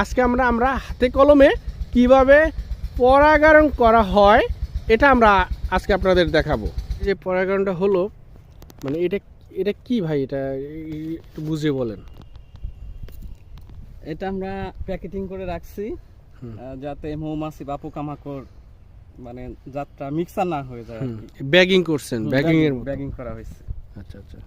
আজকে আমরা আমরা হাতে কলমে কীভাবে পরাগায়ন করা হয় এটা আমরা আজকে আপনাদের দেখাবো। এই যে পরাগায়নটা হলো মানে এটা এটা কি ভাই? এটা একটু বুঝিয়ে বলেন। এটা আমরা প্যাকেটিং করে রাখছি যাতে মৌমাছি বা পোকামাকড় মানে যাত্রা মিক্সার না হয়ে যায় ব্যাগিং করছেন ব্যাগিং এর ব্যাগিং করা হয়েছে। আচ্ছা আচ্ছা।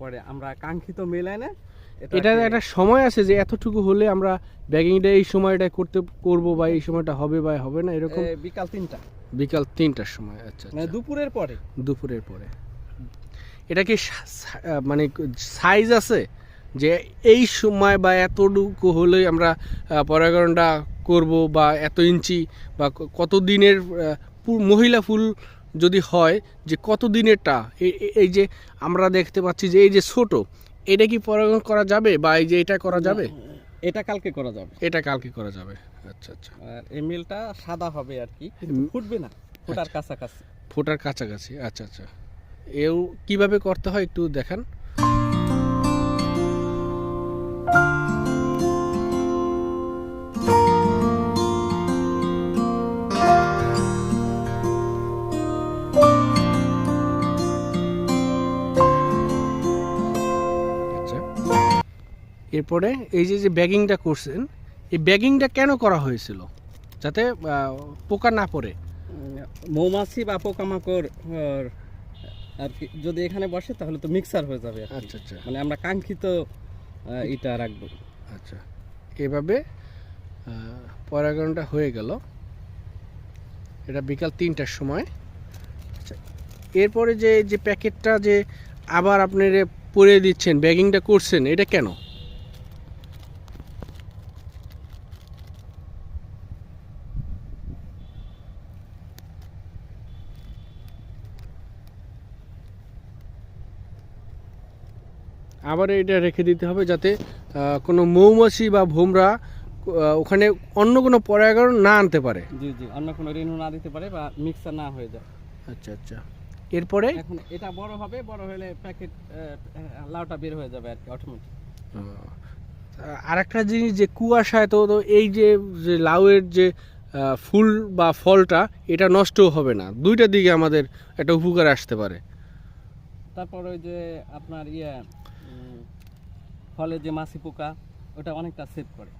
পরে আমরা কাঙ্ক্ষিত মেলে না এটার একটা সময় আছে যে এতটুকু হলে আমরা ব্যাগিংটা এই সময়টা করতে করব বা এই সময়টা হবে বা হবে না এরকম বিকাল তিনটা। বিকাল তিনটার সময় আচ্ছা মানে আচ্ছা দুপুরের পরে? দুপুরের পরে। এটা কি মানে সাইজ আছে? যে এই সময় বা এতটুকু হলেই আমরা আহ, পরাগণটা করব বা এত ইঞ্চি বা কত দিনের মহিলা ফুল যদি হয় যে কত দিনেরটা এই যে আমরা দেখতে পাচ্ছি যে এই যে ছোট এটা কি পরাগণ করা যাবে বা এই যে এটা করা যাবে? এটা কালকে করা যাবে। এটা কালকে করা যাবে। আচ্ছা আচ্ছা। আর এই মিলটা সাদা হবে আর কি ফুটবে না ফোটার কাছাকাছি। ফোটার কাছাকাছি আচ্ছা আচ্ছা। এও কীভাবে করতে হয় একটু দেখান। এরপরে এই যে যে ব্যাগিংটা করছেন এই ব্যাগিংটা কেন করা হয়েছিল? যাতে পোকা না পড়ে। মৌমাছি বা পোকামাকড় আর কি যদি এখানে বসে তাহলে তো মিক্সার হয়ে যাবে আচ্ছা আচ্ছা। মানে আমরা কাঙ্ক্ষিত এটা রাখব। আচ্ছা। এভাবে পরাগণটা হয়ে গেল। এটা বিকাল তিনটার সময়। আচ্ছা এরপরে যে যে প্যাকেটটা যে আবার আপনারা পরে দিচ্ছেন ব্যাগিংটা করছেন এটা কেন? আবার এটা রেখে দিতে হবে যাতে কোনো মৌমাছি বা ভোমরা ওখানে অন্য কোনো পরাগণ না আনতে পারে। জি জি অন্য কোনো রেণু না দিতে পারে বা মিক্সার না হয়ে যায়। আচ্ছা আচ্ছা। এরপরে? এখন এটা বড় হবে বড় হলে প্যাকেট লাউটা বের হয়ে যাবে আর কি অটোমেটিক আর একটা জিনিস যে কুয়াশায় তো এই যে যে লাউয়ের যে ফুল বা ফলটা এটা নষ্ট হবে না। দুইটা দিকে আমাদের একটা উপকার আসতে পারে। তারপর ওই যে আপনার ইয়ে ফলে যে মাছি পোকা ওটা অনেকটা সেভ করে।